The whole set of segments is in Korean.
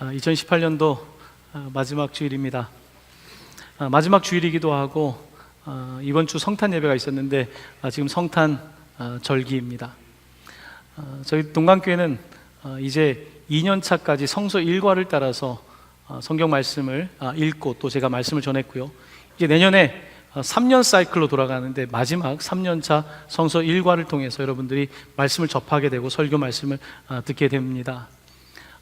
2018년도 아, 마지막 주일입니다. 아, 마지막 주일이기도 하고 아, 이번 주 성탄 예배가 있었는데 아, 지금 성탄 아, 절기입니다. 아, 저희 동강교회는 아, 이제 2년 차까지 성서 일과를 따라서 아, 성경 말씀을 아, 읽고 또 제가 말씀을 전했고요. 이제 내년에 3년 사이클로 돌아가는데 마지막 3년 차 성서 일과를 통해서 여러분들이 말씀을 접하게 되고 설교 말씀을 아, 듣게 됩니다.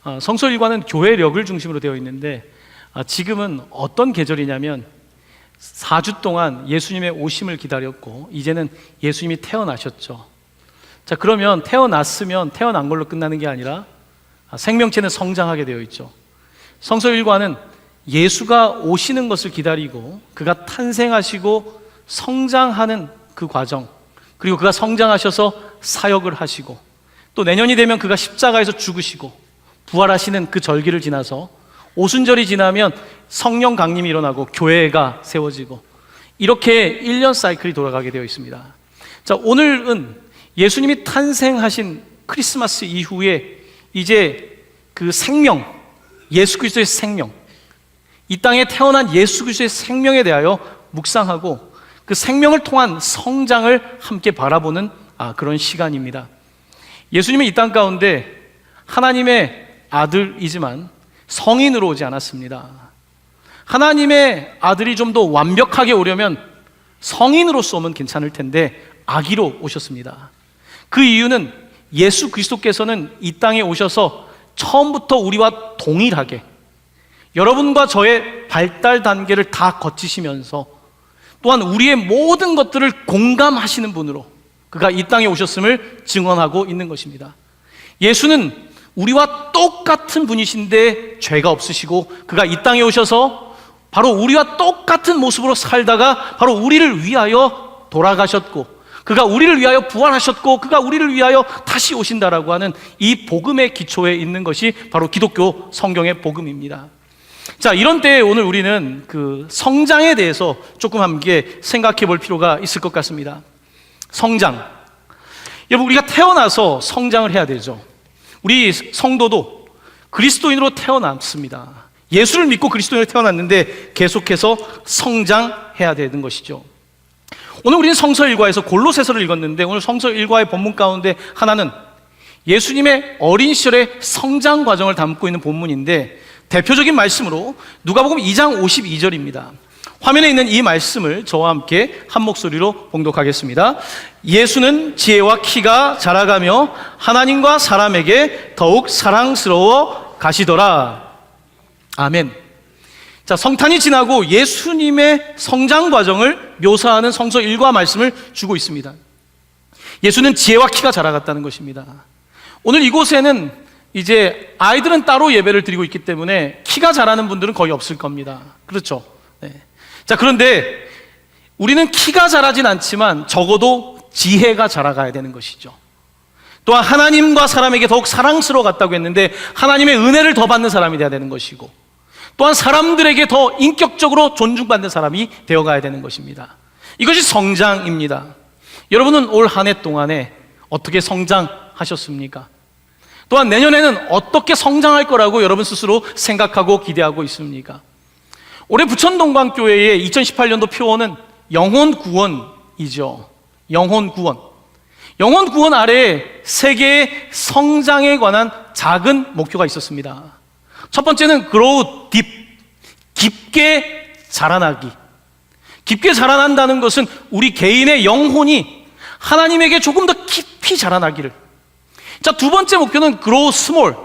아, 성서 일과는 교회력을 중심으로 되어 있는데 아, 지금은 어떤 계절이냐면 4주 동안 예수님의 오심을 기다렸고 이제는 예수님이 태어나셨죠. 자, 그러면 태어났으면 태어난 걸로 끝나는 게 아니라 아, 생명체는 성장하게 되어 있죠. 성서 일과는 예수가 오시는 것을 기다리고 그가 탄생하시고 성장하는 그 과정 그리고 그가 성장하셔서 사역을 하시고 또 내년이 되면 그가 십자가에서 죽으시고 부활하시는 그 절기를 지나서 오순절이 지나면 성령 강림이 일어나고 교회가 세워지고 이렇게 1년 사이클이 돌아가게 되어 있습니다. 자, 오늘은 예수님이 탄생하신 크리스마스 이후에 이제 그 생명, 예수 그리스도의 생명, 이 땅에 태어난 예수 그리스도의 생명에 대하여 묵상하고 그 생명을 통한 성장을 함께 바라보는 아, 그런 시간입니다. 예수님은 이 땅 가운데 하나님의 아들이지만 성인으로 오지 않았습니다. 하나님의 아들이 좀 더 완벽하게 오려면 성인으로서 오면 괜찮을 텐데 아기로 오셨습니다. 그 이유는 예수 그리스도께서는 이 땅에 오셔서 처음부터 우리와 동일하게 여러분과 저의 발달 단계를 다 거치시면서 또한 우리의 모든 것들을 공감하시는 분으로 그가 이 땅에 오셨음을 증언하고 있는 것입니다. 예수는 우리와 똑같은 분이신데 죄가 없으시고 그가 이 땅에 오셔서 바로 우리와 똑같은 모습으로 살다가 바로 우리를 위하여 돌아가셨고 그가 우리를 위하여 부활하셨고 그가 우리를 위하여 다시 오신다라고 하는 이 복음의 기초에 있는 것이 바로 기독교 성경의 복음입니다. 자, 이런 때에 오늘 우리는 그 성장에 대해서 조금 함께 생각해 볼 필요가 있을 것 같습니다. 성장. 여러분, 우리가 태어나서 성장을 해야 되죠. 우리 성도도 그리스도인으로 태어났습니다. 예수를 믿고 그리스도인으로 태어났는데 계속해서 성장해야 되는 것이죠. 오늘 우리는 성서 일과에서 골로새서를 읽었는데 오늘 성서 일과의 본문 가운데 하나는 예수님의 어린 시절의 성장 과정을 담고 있는 본문인데 대표적인 말씀으로 누가복음 2장 52절입니다. 화면에 있는 이 말씀을 저와 함께 한 목소리로 봉독하겠습니다. 예수는 지혜와 키가 자라가며 하나님과 사람에게 더욱 사랑스러워 가시더라. 아멘. 자, 성탄이 지나고 예수님의 성장 과정을 묘사하는 성서 일과 말씀을 주고 있습니다. 예수는 지혜와 키가 자라갔다는 것입니다. 오늘 이곳에는 이제 아이들은 따로 예배를 드리고 있기 때문에 키가 자라는 분들은 거의 없을 겁니다. 그렇죠? 네. 자, 그런데 우리는 키가 자라진 않지만 적어도 지혜가 자라가야 되는 것이죠. 또한 하나님과 사람에게 더욱 사랑스러워 갔다고 했는데 하나님의 은혜를 더 받는 사람이 되어야 되는 것이고 또한 사람들에게 더 인격적으로 존중받는 사람이 되어가야 되는 것입니다. 이것이 성장입니다. 여러분은 올 한 해 동안에 어떻게 성장하셨습니까? 또한 내년에는 어떻게 성장할 거라고 여러분 스스로 생각하고 기대하고 있습니까? 올해 부천동광교회의 2018년도 표어는 영혼 구원이죠. 영혼 구원. 영혼 구원 아래에 세 개의 성장에 관한 작은 목표가 있었습니다. 첫 번째는 grow deep. 깊게 자라나기. 깊게 자라난다는 것은 우리 개인의 영혼이 하나님에게 조금 더 깊이 자라나기를. 자, 두 번째 목표는 grow small.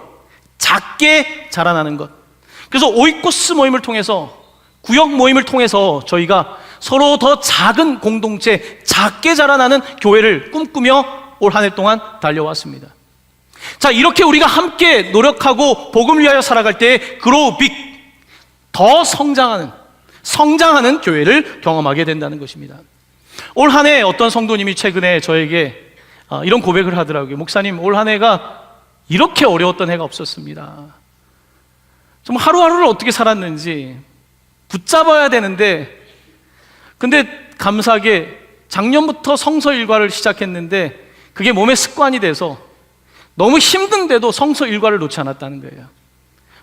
작게 자라나는 것. 그래서 오이코스 모임을 통해서 구역 모임을 통해서 저희가 서로 더 작은 공동체, 작게 자라나는 교회를 꿈꾸며 올 한 해 동안 달려왔습니다. 자, 이렇게 우리가 함께 노력하고 복음을 위하여 살아갈 때 grow big, 더 성장하는, 성장하는 교회를 경험하게 된다는 것입니다. 올 한 해 어떤 성도님이 최근에 저에게 어, 이런 고백을 하더라고요. 목사님, 올 한 해가 이렇게 어려웠던 해가 없었습니다. 좀 하루하루를 어떻게 살았는지 붙잡아야 되는데, 근데 감사하게 작년부터 성서 일과를 시작했는데, 그게 몸에 습관이 돼서 너무 힘든데도 성서 일과를 놓지 않았다는 거예요.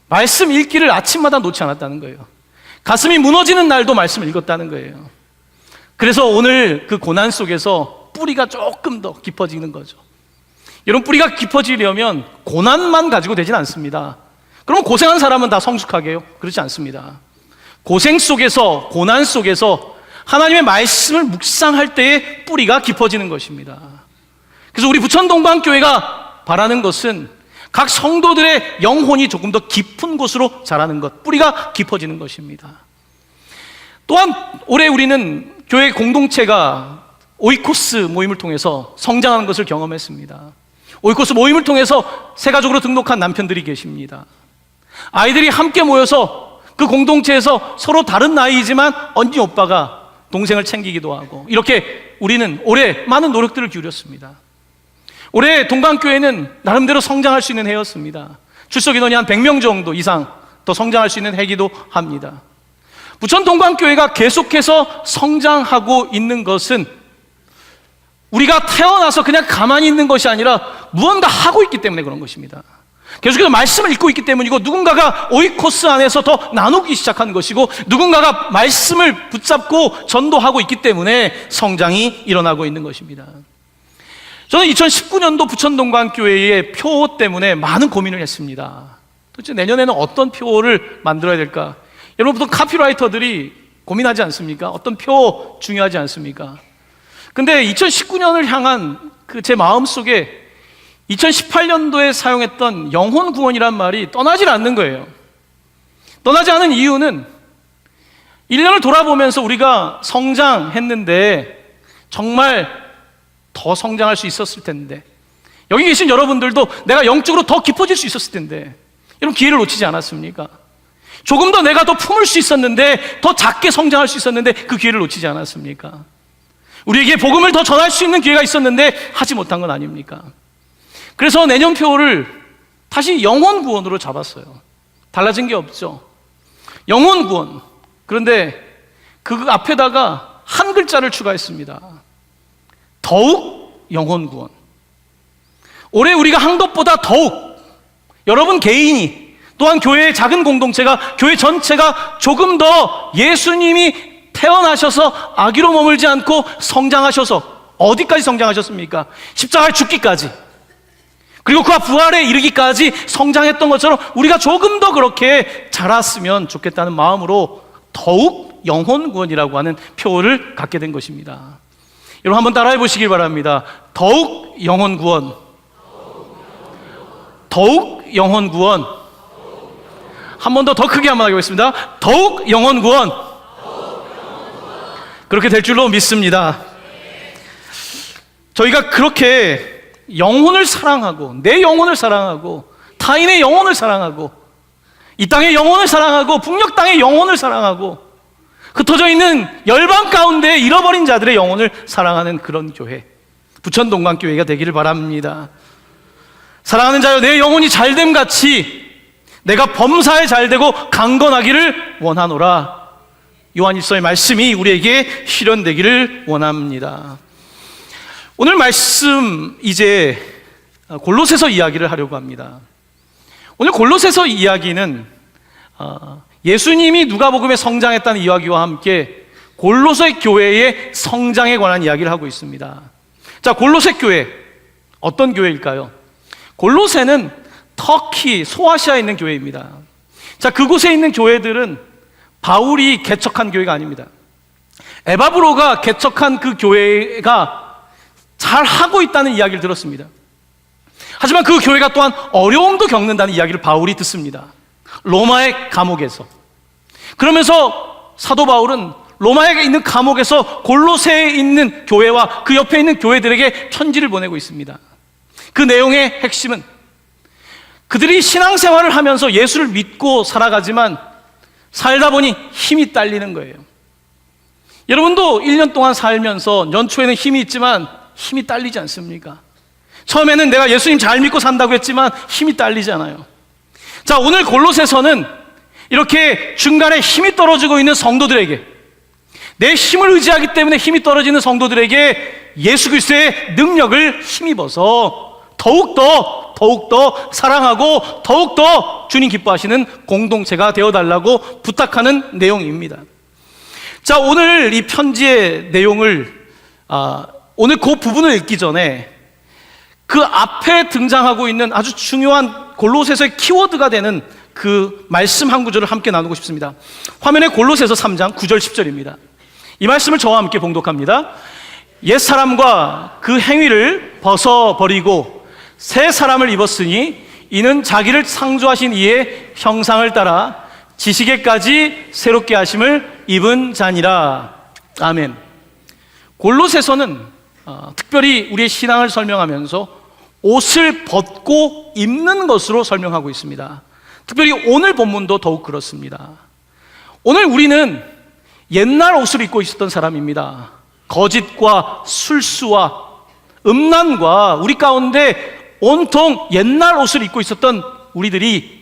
말씀 읽기를 아침마다 놓지 않았다는 거예요. 가슴이 무너지는 날도 말씀을 읽었다는 거예요. 그래서 오늘 그 고난 속에서 뿌리가 조금 더 깊어지는 거죠. 여러분, 뿌리가 깊어지려면 고난만 가지고 되진 않습니다. 그럼 고생한 사람은 다 성숙하게요? 그렇지 않습니다. 고생 속에서, 고난 속에서 하나님의 말씀을 묵상할 때에 뿌리가 깊어지는 것입니다. 그래서 우리 부천 동방교회가 바라는 것은 각 성도들의 영혼이 조금 더 깊은 곳으로 자라는 것, 뿌리가 깊어지는 것입니다. 또한 올해 우리는 교회 공동체가 오이코스 모임을 통해서 성장하는 것을 경험했습니다. 오이코스 모임을 통해서 새 가족으로 등록한 남편들이 계십니다. 아이들이 함께 모여서 그 공동체에서 서로 다른 나이이지만 언니 오빠가 동생을 챙기기도 하고 이렇게 우리는 올해 많은 노력들을 기울였습니다. 올해 동방교회는 나름대로 성장할 수 있는 해였습니다. 출석 인원이 한 100명 정도 이상 더 성장할 수 있는 해기도 합니다. 부천 동방교회가 계속해서 성장하고 있는 것은 우리가 태어나서 그냥 가만히 있는 것이 아니라 무언가 하고 있기 때문에 그런 것입니다. 계속해서 말씀을 읽고 있기 때문이고 누군가가 오이코스 안에서 더 나누기 시작한 것이고 누군가가 말씀을 붙잡고 전도하고 있기 때문에 성장이 일어나고 있는 것입니다. 저는 2019년도 부천동광교회의 표 때문에 많은 고민을 했습니다. 도대체 내년에는 어떤 표를 만들어야 될까? 여러분 보통 카피라이터들이 고민하지 않습니까? 어떤 표 중요하지 않습니까? 근데 2019년을 향한 그 제 마음 속에 2018년도에 사용했던 영혼 구원이란 말이 떠나질 않는 거예요. 떠나지 않은 이유는 1년을 돌아보면서 우리가 성장했는데 정말 더 성장할 수 있었을 텐데 여기 계신 여러분들도 내가 영적으로 더 깊어질 수 있었을 텐데 여러분 기회를 놓치지 않았습니까? 조금 더 내가 더 품을 수 있었는데 더 작게 성장할 수 있었는데 그 기회를 놓치지 않았습니까? 우리에게 복음을 더 전할 수 있는 기회가 있었는데 하지 못한 건 아닙니까? 그래서 내년 표를 다시 영혼 구원으로 잡았어요. 달라진 게 없죠. 영혼 구원. 그런데 그 앞에다가 한 글자를 추가했습니다. 더욱 영혼 구원. 올해 우리가 한 것보다 더욱 여러분 개인이 또한 교회의 작은 공동체가 교회 전체가 조금 더 예수님이 태어나셔서 아기로 머물지 않고 성장하셔서 어디까지 성장하셨습니까? 십자가에 죽기까지. 그리고 그와 부활에 이르기까지 성장했던 것처럼 우리가 조금 더 그렇게 자랐으면 좋겠다는 마음으로 더욱 영혼 구원이라고 하는 표를 갖게 된 것입니다. 여러분 한번 따라해 보시길 바랍니다. 더욱 영혼 구원. 더욱 영혼 구원. 한 번 더 더 크게 한번 하겠습니다. 더욱 영혼 구원. 그렇게 될 줄로 믿습니다. 저희가 그렇게 영혼을 사랑하고 내 영혼을 사랑하고 타인의 영혼을 사랑하고 이 땅의 영혼을 사랑하고 북녘 땅의 영혼을 사랑하고 흩어져 있는 열방 가운데 잃어버린 자들의 영혼을 사랑하는 그런 교회 부천 동광교회가 되기를 바랍니다. 사랑하는 자여 내 영혼이 잘됨 같이 내가 범사에 잘되고 강건하기를 원하노라. 요한 일서의 말씀이 우리에게 실현되기를 원합니다. 오늘 말씀 이제 골로새서 이야기를 하려고 합니다. 오늘 골로새서 이야기는 어, 예수님이 누가복음에 성장했다는 이야기와 함께 골로새 교회의 성장에 관한 이야기를 하고 있습니다. 자, 골로새 교회 어떤 교회일까요? 골로새는 터키 소아시아에 있는 교회입니다. 자, 그곳에 있는 교회들은 바울이 개척한 교회가 아닙니다. 에바브로가 개척한 그 교회가 잘 하고 있다는 이야기를 들었습니다. 하지만 그 교회가 또한 어려움도 겪는다는 이야기를 바울이 듣습니다. 로마의 감옥에서. 그러면서 사도 바울은 로마에 있는 감옥에서 골로새에 있는 교회와 그 옆에 있는 교회들에게 편지를 보내고 있습니다. 그 내용의 핵심은 그들이 신앙생활을 하면서 예수를 믿고 살아가지만 살다 보니 힘이 딸리는 거예요. 여러분도 1년 동안 살면서 연초에는 힘이 있지만 힘이 딸리지 않습니까? 처음에는 내가 예수님 잘 믿고 산다고 했지만 힘이 딸리잖아요. 자, 오늘 골로새서는 이렇게 중간에 힘이 떨어지고 있는 성도들에게 내 힘을 의지하기 때문에 힘이 떨어지는 성도들에게 예수 그리스도의 능력을 힘입어서 더욱더, 더욱더 사랑하고 더욱더 주님 기뻐하시는 공동체가 되어 달라고 부탁하는 내용입니다. 자, 오늘 이 편지의 내용을, 아, 오늘 그 부분을 읽기 전에 그 앞에 등장하고 있는 아주 중요한 골로새서의 키워드가 되는 그 말씀 한 구절을 함께 나누고 싶습니다. 화면에 골로새서 3장 9절 10절입니다. 이 말씀을 저와 함께 봉독합니다. 옛 사람과 그 행위를 벗어 버리고 새 사람을 입었으니 이는 자기를 창조하신 이의 형상을 따라 지식에까지 새롭게 하심을 입은 자니라. 아멘. 골로새서는 어, 특별히 우리의 신앙을 설명하면서 옷을 벗고 입는 것으로 설명하고 있습니다. 특별히 오늘 본문도 더욱 그렇습니다. 오늘 우리는 옛날 옷을 입고 있었던 사람입니다. 거짓과 술수와 음란과 우리 가운데 온통 옛날 옷을 입고 있었던 우리들이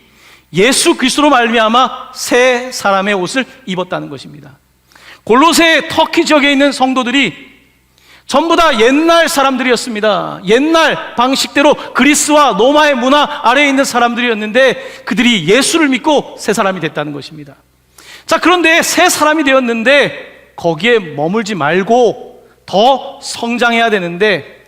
예수 그리스도로 말미암아 새 사람의 옷을 입었다는 것입니다. 골로새 터키 지역에 있는 성도들이 전부 다 옛날 사람들이었습니다. 옛날 방식대로 그리스와 로마의 문화 아래에 있는 사람들이었는데 그들이 예수를 믿고 새 사람이 됐다는 것입니다. 자, 그런데 새 사람이 되었는데 거기에 머물지 말고 더 성장해야 되는데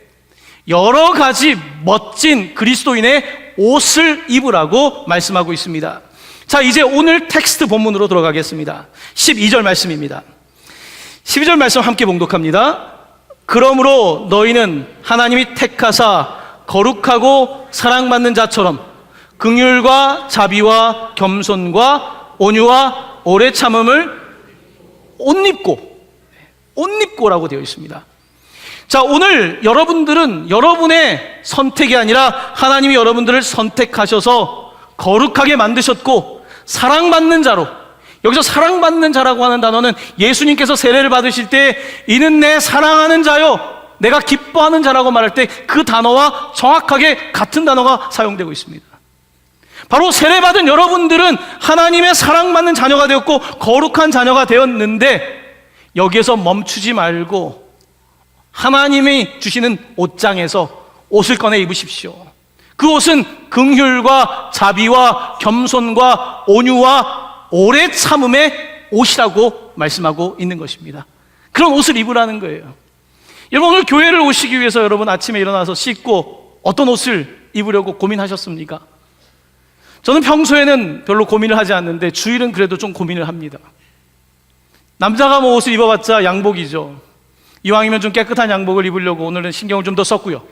여러 가지 멋진 그리스도인의 옷을 입으라고 말씀하고 있습니다. 자, 이제 오늘 텍스트 본문으로 들어가겠습니다. 12절 말씀입니다. 12절 말씀 함께 봉독합니다. 그러므로 너희는 하나님이 택하사 거룩하고 사랑받는 자처럼 긍휼과 자비와 겸손과 온유와 오래 참음을 옷 입고 옷 입고라고 되어 있습니다. 자, 오늘 여러분들은 여러분의 선택이 아니라 하나님이 여러분들을 선택하셔서 거룩하게 만드셨고 사랑받는 자로 여기서 사랑받는 자라고 하는 단어는 예수님께서 세례를 받으실 때 이는 내 사랑하는 자요 내가 기뻐하는 자라고 말할 때 그 단어와 정확하게 같은 단어가 사용되고 있습니다. 바로 세례받은 여러분들은 하나님의 사랑받는 자녀가 되었고 거룩한 자녀가 되었는데 여기에서 멈추지 말고 하나님이 주시는 옷장에서 옷을 꺼내 입으십시오. 그 옷은 긍휼과 자비와 겸손과 온유와 오래 참음의 옷이라고 말씀하고 있는 것입니다. 그런 옷을 입으라는 거예요. 여러분 오늘 교회를 오시기 위해서 여러분 아침에 일어나서 씻고 어떤 옷을 입으려고 고민하셨습니까? 저는 평소에는 별로 고민을 하지 않는데 주일은 그래도 좀 고민을 합니다. 남자가 뭐 옷을 입어봤자 양복이죠. 이왕이면 좀 깨끗한 양복을 입으려고 오늘은 신경을 좀 더 썼고요.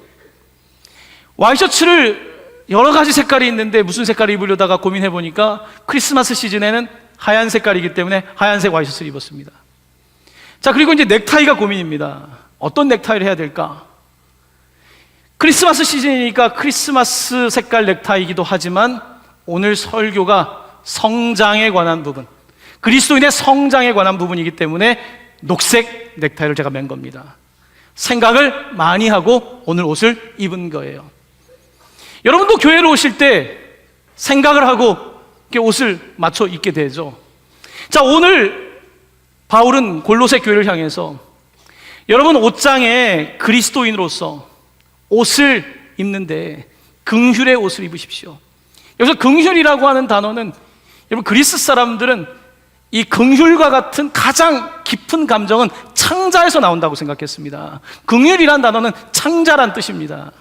와이셔츠를 여러 가지 색깔이 있는데 무슨 색깔을 입으려다가 고민해 보니까 크리스마스 시즌에는 하얀 색깔이기 때문에 하얀색 와이셔츠를 입었습니다. 자, 그리고 이제 넥타이가 고민입니다. 어떤 넥타이를 해야 될까? 크리스마스 시즌이니까 크리스마스 색깔 넥타이이기도 하지만 오늘 설교가 성장에 관한 부분, 그리스도인의 성장에 관한 부분이기 때문에 녹색 넥타이를 제가 맨 겁니다. 생각을 많이 하고 오늘 옷을 입은 거예요. 여러분도 교회를 오실 때 생각을 하고 옷을 맞춰 입게 되죠. 자, 오늘 바울은 골로새 교회를 향해서 여러분 옷장에 그리스도인으로서 옷을 입는데 긍휼의 옷을 입으십시오. 여기서 긍휼이라고 하는 단어는 여러분 그리스 사람들은 이 긍휼과 같은 가장 깊은 감정은 창자에서 나온다고 생각했습니다. 긍휼이란 단어는 창자란 뜻입니다.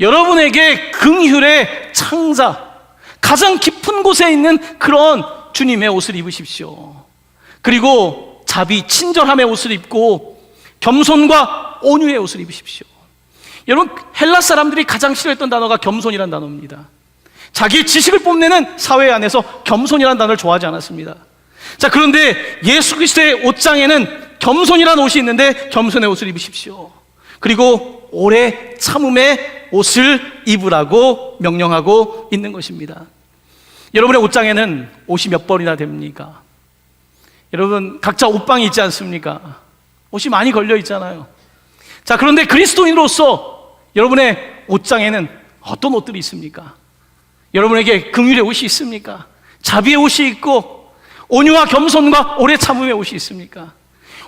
여러분에게 긍휼의 창자, 가장 깊은 곳에 있는 그런 주님의 옷을 입으십시오. 그리고 자비, 친절함의 옷을 입고 겸손과 온유의 옷을 입으십시오. 여러분 헬라 사람들이 가장 싫어했던 단어가 겸손이란 단어입니다. 자기 지식을 뽐내는 사회 안에서 겸손이라는 단어를 좋아하지 않았습니다. 자, 그런데 예수 그리스도의 옷장에는 겸손이라는 옷이 있는데 겸손의 옷을 입으십시오. 그리고 오래 참음의 옷을 입으라고 명령하고 있는 것입니다. 여러분의 옷장에는 옷이 몇 벌이나 됩니까? 여러분 각자 옷방이 있지 않습니까? 옷이 많이 걸려 있잖아요. 자, 그런데 그리스도인으로서 여러분의 옷장에는 어떤 옷들이 있습니까? 여러분에게 긍휼의 옷이 있습니까? 자비의 옷이 있고 온유와 겸손과 오래 참음의 옷이 있습니까?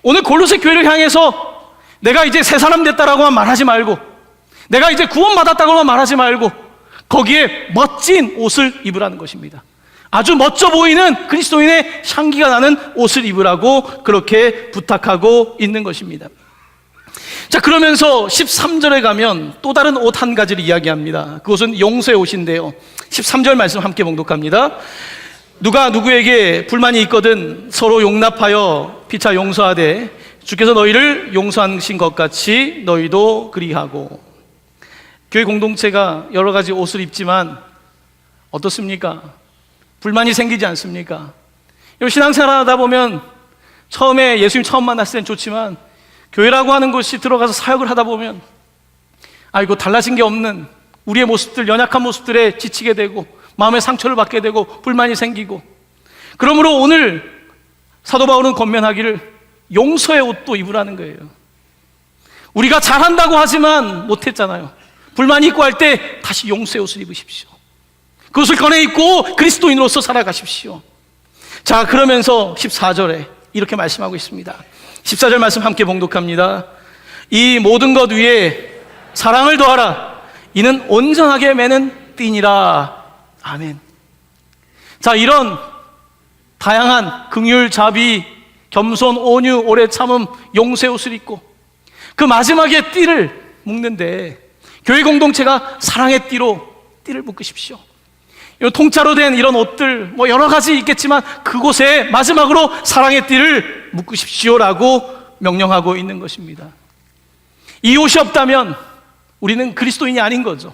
오늘 골로새 교회를 향해서 내가 이제 새 사람 됐다라고만 말하지 말고 내가 이제 구원받았다고만 말하지 말고 거기에 멋진 옷을 입으라는 것입니다. 아주 멋져 보이는 그리스도인의 향기가 나는 옷을 입으라고 그렇게 부탁하고 있는 것입니다. 자, 그러면서 13절에 가면 또 다른 옷 한 가지를 이야기합니다. 그것은 용서의 옷인데요. 13절 말씀 함께 봉독합니다. 누가 누구에게 불만이 있거든 서로 용납하여 피차 용서하되 주께서 너희를 용서하신 것 같이 너희도 그리하고 교회 공동체가 여러 가지 옷을 입지만 어떻습니까? 불만이 생기지 않습니까? 신앙생활 하다 보면 처음에 예수님 처음 만났을 땐 좋지만 교회라고 하는 곳이 들어가서 사역을 하다 보면 아이고 달라진 게 없는 우리의 모습들 연약한 모습들에 지치게 되고 마음의 상처를 받게 되고 불만이 생기고 그러므로 오늘 사도 바울은 권면하기를 용서의 옷도 입으라는 거예요. 우리가 잘한다고 하지만 못했잖아요. 불만이 있고 할 때 다시 용서의 옷을 입으십시오. 그것을 꺼내 입고 그리스도인으로서 살아가십시오. 자, 그러면서 14절에 이렇게 말씀하고 있습니다. 14절 말씀 함께 봉독합니다. 이 모든 것 위에 사랑을 더하라. 이는 온전하게 매는 띠니라. 아멘. 자, 이런 다양한 긍휼, 자비, 겸손, 온유, 오래 참음, 용서의 옷을 입고 그 마지막에 띠를 묶는데 교회 공동체가 사랑의 띠로 띠를 묶으십시오. 이 통짜로 된 이런 옷들 뭐 여러 가지 있겠지만 그곳에 마지막으로 사랑의 띠를 묶으십시오라고 명령하고 있는 것입니다. 이 옷이 없다면 우리는 그리스도인이 아닌 거죠.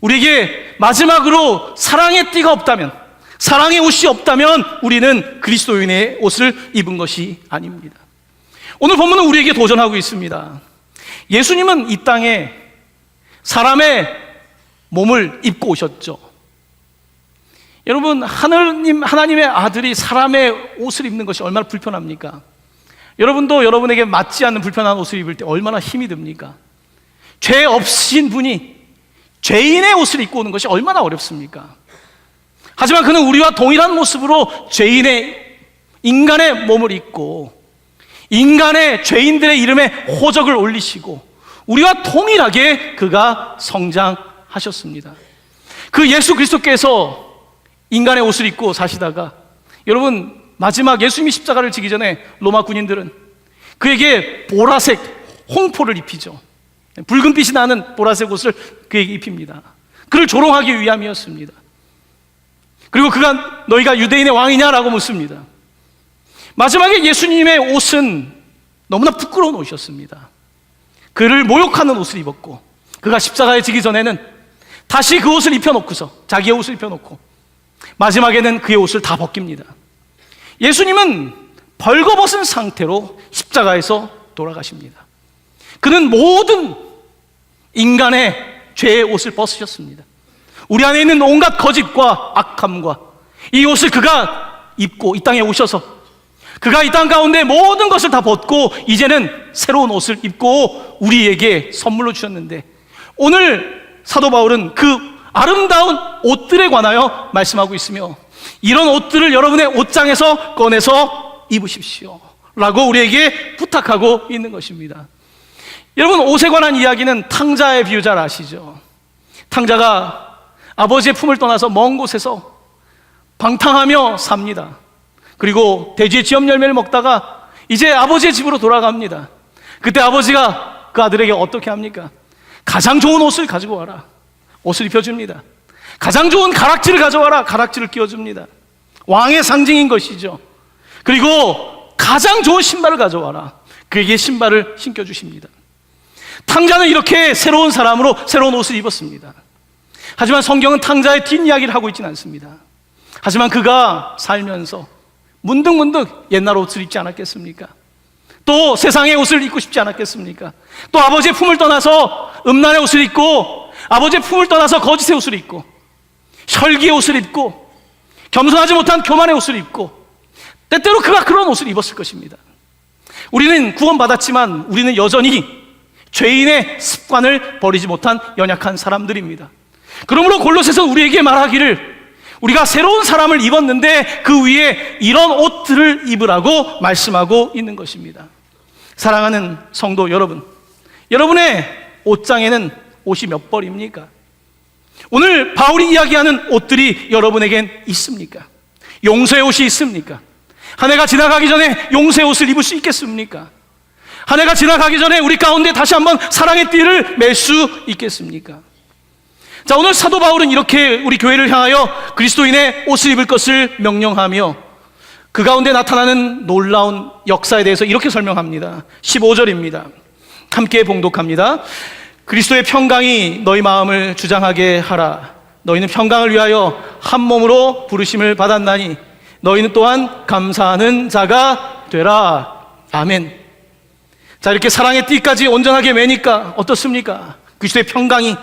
우리에게 마지막으로 사랑의 띠가 없다면 사랑의 옷이 없다면 우리는 그리스도인의 옷을 입은 것이 아닙니다. 오늘 본문은 우리에게 도전하고 있습니다. 예수님은 이 땅에 사람의 몸을 입고 오셨죠. 여러분, 하나님, 하나님의 아들이 사람의 옷을 입는 것이 얼마나 불편합니까? 여러분도 여러분에게 맞지 않는 불편한 옷을 입을 때 얼마나 힘이 듭니까? 죄 없으신 분이 죄인의 옷을 입고 오는 것이 얼마나 어렵습니까? 하지만 그는 우리와 동일한 모습으로 죄인의 인간의 몸을 입고 인간의 죄인들의 이름에 호적을 올리시고 우리와 동일하게 그가 성장하셨습니다. 그 예수 그리스도께서 인간의 옷을 입고 사시다가 여러분 마지막 예수님이 십자가를 지기 전에 로마 군인들은 그에게 보라색 홍포를 입히죠. 붉은빛이 나는 보라색 옷을 그에게 입힙니다. 그를 조롱하기 위함이었습니다. 그리고 그가 너희가 유대인의 왕이냐라고 묻습니다. 마지막에 예수님의 옷은 너무나 부끄러운 옷이었습니다. 그를 모욕하는 옷을 입었고 그가 십자가에 지기 전에는 다시 그 옷을 입혀놓고서 자기의 옷을 입혀놓고 마지막에는 그의 옷을 다 벗깁니다. 예수님은 벌거벗은 상태로 십자가에서 돌아가십니다. 그는 모든 인간의 죄의 옷을 벗으셨습니다. 우리 안에 있는 온갖 거짓과 악함과 이 옷을 그가 입고 이 땅에 오셔서 그가 이 땅 가운데 모든 것을 다 벗고 이제는 새로운 옷을 입고 우리에게 선물로 주셨는데 오늘 사도 바울은 그 아름다운 옷들에 관하여 말씀하고 있으며 이런 옷들을 여러분의 옷장에서 꺼내서 입으십시오. 라고 우리에게 부탁하고 있는 것입니다. 여러분, 옷에 관한 이야기는 탕자의 비유 잘 아시죠? 탕자가 아버지의 품을 떠나서 먼 곳에서 방탕하며 삽니다. 그리고 대지의 지엄 열매를 먹다가 이제 아버지의 집으로 돌아갑니다. 그때 아버지가 그 아들에게 어떻게 합니까? 가장 좋은 옷을 가지고 와라. 옷을 입혀줍니다. 가장 좋은 가락지를 가져와라. 가락지를 끼워줍니다. 왕의 상징인 것이죠. 그리고 가장 좋은 신발을 가져와라. 그에게 신발을 신겨주십니다. 탕자는 이렇게 새로운 사람으로 새로운 옷을 입었습니다. 하지만 성경은 탕자의 뒷이야기를 하고 있지는 않습니다. 하지만 그가 살면서 문득문득 옛날 옷을 입지 않았겠습니까? 또 세상의 옷을 입고 싶지 않았겠습니까? 또 아버지의 품을 떠나서 음란의 옷을 입고 아버지의 품을 떠나서 거짓의 옷을 입고 혈기의 옷을 입고 겸손하지 못한 교만의 옷을 입고 때때로 그가 그런 옷을 입었을 것입니다. 우리는 구원받았지만 우리는 여전히 죄인의 습관을 버리지 못한 연약한 사람들입니다. 그러므로 골로새서 우리에게 말하기를 우리가 새로운 사람을 입었는데 그 위에 이런 옷들을 입으라고 말씀하고 있는 것입니다. 사랑하는 성도 여러분, 여러분의 옷장에는 옷이 몇 벌입니까? 오늘 바울이 이야기하는 옷들이 여러분에겐 있습니까? 용서의 옷이 있습니까? 한 해가 지나가기 전에 용서의 옷을 입을 수 있겠습니까? 한 해가 지나가기 전에 우리 가운데 다시 한번 사랑의 띠를 맬 수 있겠습니까? 자, 오늘 사도 바울은 이렇게 우리 교회를 향하여 그리스도인의 옷을 입을 것을 명령하며 그 가운데 나타나는 놀라운 역사에 대해서 이렇게 설명합니다. 15절입니다. 함께 봉독합니다. 그리스도의 평강이 너희 마음을 주장하게 하라. 너희는 평강을 위하여 한 몸으로 부르심을 받았나니 너희는 또한 감사하는 자가 되라. 아멘. 자, 이렇게 사랑의 띠까지 온전하게 매니까 어떻습니까? 그리스도의 평강이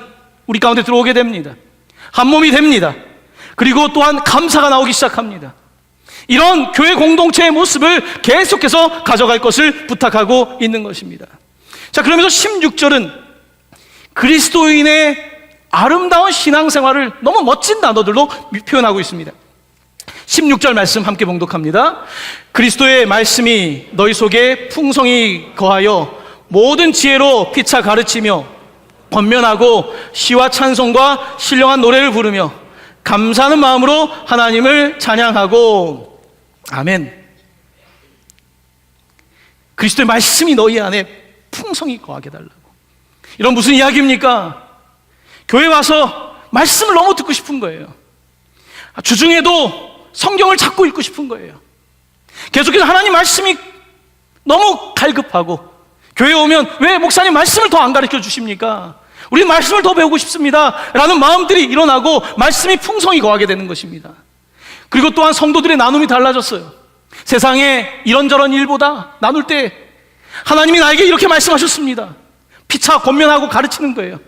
우리 가운데 들어오게 됩니다. 한 몸이 됩니다. 그리고 또한 감사가 나오기 시작합니다. 이런 교회 공동체의 모습을 계속해서 가져갈 것을 부탁하고 있는 것입니다. 자, 그러면서 16절은 그리스도인의 아름다운 신앙생활을 너무 멋진 단어들로 표현하고 있습니다. 16절 말씀 함께 봉독합니다. 그리스도의 말씀이 너희 속에 풍성히 거하여 모든 지혜로 피차 가르치며 권면하고 시와 찬송과 신령한 노래를 부르며 감사하는 마음으로 하나님을 찬양하고 아멘. 그리스도의 말씀이 너희 안에 풍성히 거하게 달라고. 이런 무슨 이야기입니까? 교회 와서 말씀을 너무 듣고 싶은 거예요. 주중에도 성경을 자꾸 읽고 싶은 거예요. 계속해서 하나님 말씀이 너무 갈급하고 교회 오면 왜 목사님 말씀을 더 안 가르쳐 주십니까? 우리 말씀을 더 배우고 싶습니다. 라는 마음들이 일어나고 말씀이 풍성히 거하게 되는 것입니다. 그리고 또한 성도들의 나눔이 달라졌어요. 세상에 이런저런 일보다 나눌 때 하나님이 나에게 이렇게 말씀하셨습니다. 피차 권면하고 가르치는 거예요.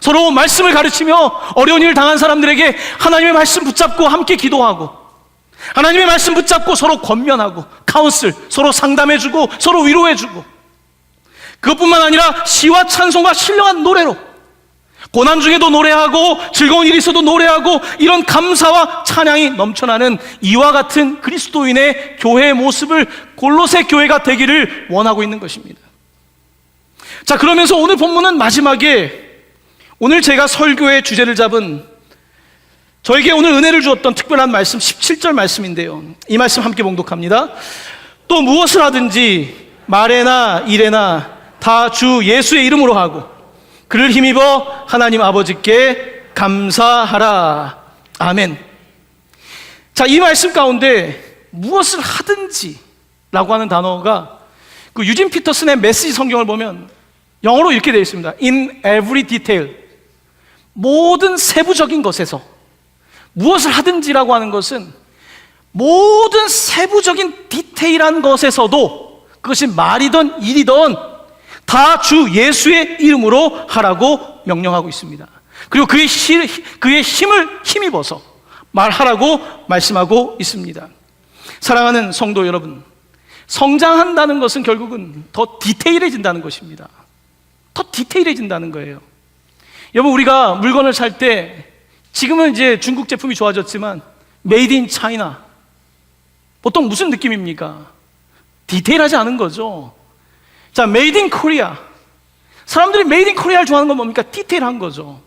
서로 말씀을 가르치며 어려운 일 당한 사람들에게 하나님의 말씀 붙잡고 함께 기도하고 하나님의 말씀 붙잡고 서로 권면하고 카운슬 서로 상담해주고 서로 위로해주고 그것뿐만 아니라 시와 찬송과 신령한 노래로 고난 중에도 노래하고 즐거운 일이 있어도 노래하고 이런 감사와 찬양이 넘쳐나는 이와 같은 그리스도인의 교회의 모습을 골로새 교회가 되기를 원하고 있는 것입니다. 자, 그러면서 오늘 본문은 마지막에 오늘 제가 설교의 주제를 잡은 저에게 오늘 은혜를 주었던 특별한 말씀 17절 말씀인데요. 이 말씀 함께 봉독합니다. 또 무엇을 하든지 말에나 일에나 다 주 예수의 이름으로 하고 그를 힘입어 하나님 아버지께 감사하라. 아멘. 자, 이 말씀 가운데 무엇을 하든지 라고 하는 단어가 그 유진 피터슨의 메시지 성경을 보면 영어로 이렇게 되어 있습니다. In every detail. 모든 세부적인 것에서 무엇을 하든지라고 하는 것은 모든 세부적인 디테일한 것에서도 그것이 말이든 일이든 다 주 예수의 이름으로 하라고 명령하고 있습니다. 그리고 그의, 시, 그의 힘을 힘입어서 말하라고 말씀하고 있습니다. 사랑하는 성도 여러분, 성장한다는 것은 결국은 더 디테일해진다는 것입니다. 더 디테일해진다는 거예요. 여러분, 우리가 물건을 살 때 지금은 이제 중국 제품이 좋아졌지만 메이드 인 차이나 보통 무슨 느낌입니까? 디테일하지 않은 거죠. 자, 메이드 인 코리아. 사람들이 메이드 인 코리아를 좋아하는 건 뭡니까? 디테일한 거죠.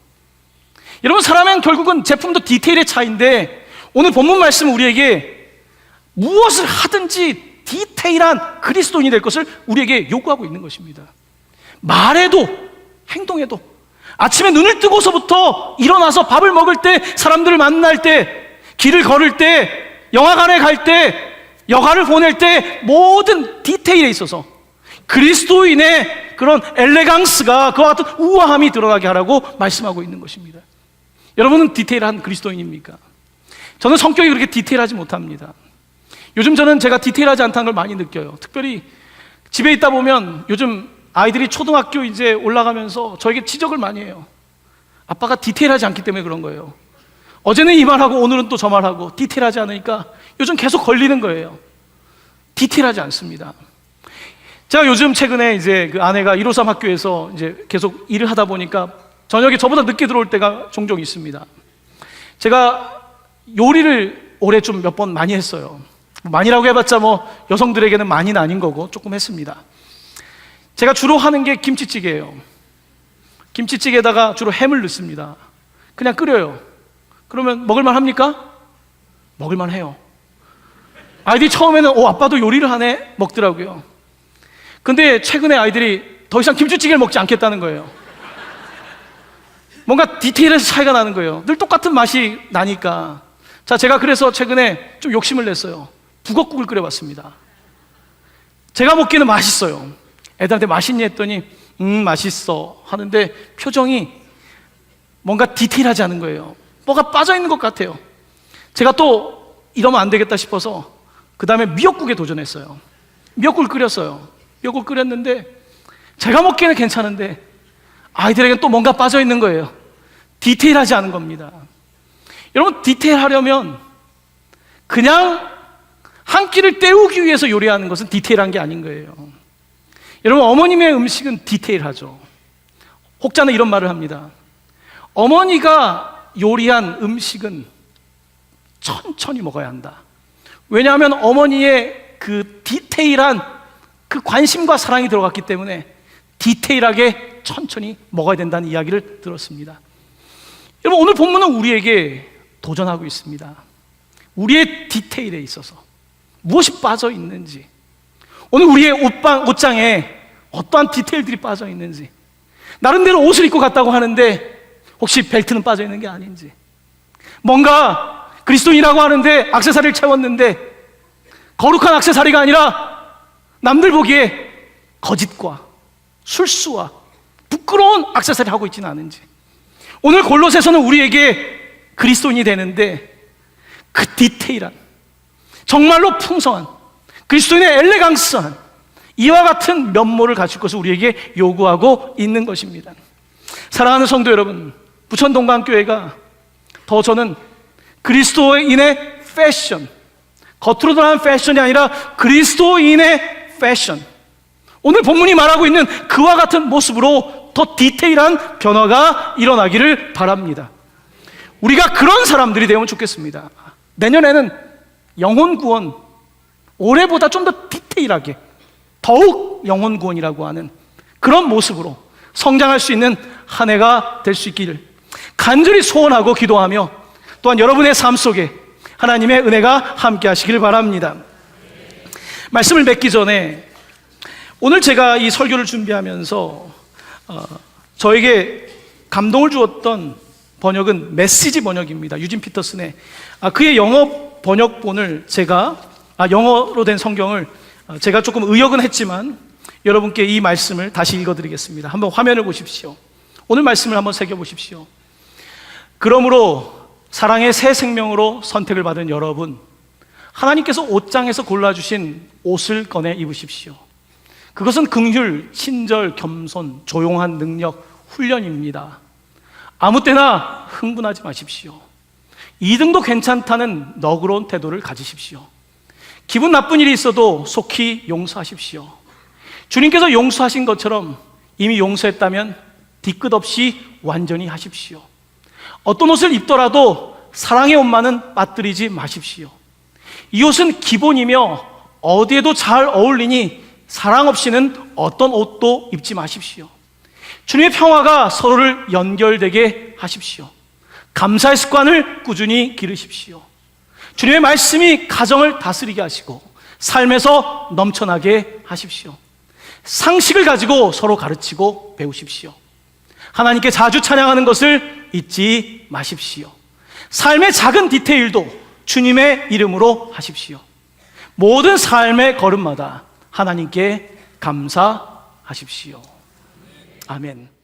여러분, 사람은 결국은 제품도 디테일의 차이인데 오늘 본문 말씀은 우리에게 무엇을 하든지 디테일한 그리스도인이 될 것을 우리에게 요구하고 있는 것입니다. 말에도 행동에도 아침에 눈을 뜨고서부터 일어나서 밥을 먹을 때 사람들을 만날 때 길을 걸을 때 영화관에 갈 때 여가를 보낼 때 모든 디테일에 있어서 그리스도인의 그런 엘레강스가 그와 같은 우아함이 드러나게 하라고 말씀하고 있는 것입니다. 여러분은 디테일한 그리스도인입니까? 저는 성격이 그렇게 디테일하지 못합니다. 요즘 저는 제가 디테일하지 않다는 걸 많이 느껴요. 특별히 집에 있다 보면 요즘 아이들이 초등학교 이제 올라가면서 저에게 지적을 많이 해요. 아빠가 디테일하지 않기 때문에 그런 거예요. 어제는 이 말하고 오늘은 또 저 말하고 디테일하지 않으니까 요즘 계속 걸리는 거예요. 디테일하지 않습니다. 제가 요즘 최근에 이제 그 아내가 153 학교에서 이제 계속 일을 하다 보니까 저녁에 저보다 늦게 들어올 때가 종종 있습니다. 제가 요리를 올해 좀 몇 번 많이 했어요. 많이라고 해봤자 뭐 여성들에게는 많이는 아닌 거고 조금 했습니다. 제가 주로 하는 게 김치찌개예요. 김치찌개에다가 주로 햄을 넣습니다. 그냥 끓여요. 그러면 먹을만 합니까? 먹을만 해요. 아이들이 처음에는 오 아빠도 요리를 하네 먹더라고요. 근데 최근에 아이들이 더 이상 김치찌개를 먹지 않겠다는 거예요. 뭔가 디테일에서 차이가 나는 거예요. 늘 똑같은 맛이 나니까. 자, 제가 그래서 최근에 좀 욕심을 냈어요. 북엇국을 끓여봤습니다. 제가 먹기에는 맛있어요. 애들한테 맛있니 했더니 음 맛있어 하는데 표정이 뭔가 디테일하지 않은 거예요. 뭐가 빠져 있는 것 같아요. 제가 또 이러면 안 되겠다 싶어서 그 다음에 미역국에 도전했어요. 미역국을 끓였어요. 미역국 끓였는데 제가 먹기에는 괜찮은데 아이들에게는 또 뭔가 빠져 있는 거예요. 디테일하지 않은 겁니다. 여러분 디테일하려면 그냥 한 끼를 때우기 위해서 요리하는 것은 디테일한 게 아닌 거예요. 여러분 어머님의 음식은 디테일하죠. 혹자는 이런 말을 합니다. 어머니가 요리한 음식은 천천히 먹어야 한다. 왜냐하면 어머니의 그 디테일한 그 관심과 사랑이 들어갔기 때문에 디테일하게 천천히 먹어야 된다는 이야기를 들었습니다. 여러분 오늘 본문은 우리에게 도전하고 있습니다. 우리의 디테일에 있어서 무엇이 빠져 있는지, 오늘 우리의 옷방, 옷장에 어떠한 디테일들이 빠져 있는지, 나름대로 옷을 입고 갔다고 하는데 혹시 벨트는 빠져 있는 게 아닌지, 뭔가 그리스도인이라고 하는데 악세사리를 채웠는데 거룩한 악세사리가 아니라 남들 보기에 거짓과 술수와 부끄러운 악세사리 하고 있지는 않은지. 오늘 골로새서는 우리에게 그리스도인이 되는데 그 디테일한 정말로 풍성한 그리스도인의 엘레강스한 이와 같은 면모를 가질 것을 우리에게 요구하고 있는 것입니다. 사랑하는 성도 여러분, 부천 동방교회가 더 저는 그리스도인의 패션, 겉으로 드러나는 패션이 아니라 그리스도인의 패션. 오늘 본문이 말하고 있는 그와 같은 모습으로 더 디테일한 변화가 일어나기를 바랍니다. 우리가 그런 사람들이 되면 좋겠습니다. 내년에는 영혼 구원, 올해보다 좀 더 디테일하게, 더욱 영혼 구원이라고 하는 그런 모습으로 성장할 수 있는 한 해가 될 수 있기를 간절히 소원하고 기도하며 또한 여러분의 삶 속에 하나님의 은혜가 함께 하시기를 바랍니다. 말씀을 맺기 전에 오늘 제가 이 설교를 준비하면서 어, 저에게 감동을 주었던 번역은 메시지 번역입니다. 유진 피터슨의 아, 그의 영어 번역본을 제가 아, 영어로 된 성경을 어, 제가 조금 의역은 했지만 여러분께 이 말씀을 다시 읽어드리겠습니다. 한번 화면을 보십시오. 오늘 말씀을 한번 새겨보십시오. 그러므로 사랑의 새 생명으로 선택을 받은 여러분, 하나님께서 옷장에서 골라주신 옷을 꺼내 입으십시오. 그것은 긍휼, 친절, 겸손, 조용한 능력, 훈련입니다. 아무 때나 흥분하지 마십시오. 2등도 괜찮다는 너그러운 태도를 가지십시오. 기분 나쁜 일이 있어도 속히 용서하십시오. 주님께서 용서하신 것처럼 이미 용서했다면 뒤끝 없이 완전히 하십시오. 어떤 옷을 입더라도 사랑의 옷만은 빠뜨리지 마십시오. 이 옷은 기본이며 어디에도 잘 어울리니 사랑 없이는 어떤 옷도 입지 마십시오. 주님의 평화가 서로를 연결되게 하십시오. 감사의 습관을 꾸준히 기르십시오. 주님의 말씀이 가정을 다스리게 하시고 삶에서 넘쳐나게 하십시오. 상식을 가지고 서로 가르치고 배우십시오. 하나님께 자주 찬양하는 것을 잊지 마십시오. 삶의 작은 디테일도 주님의 이름으로 하십시오. 모든 삶의 걸음마다 하나님께 감사하십시오. 아멘.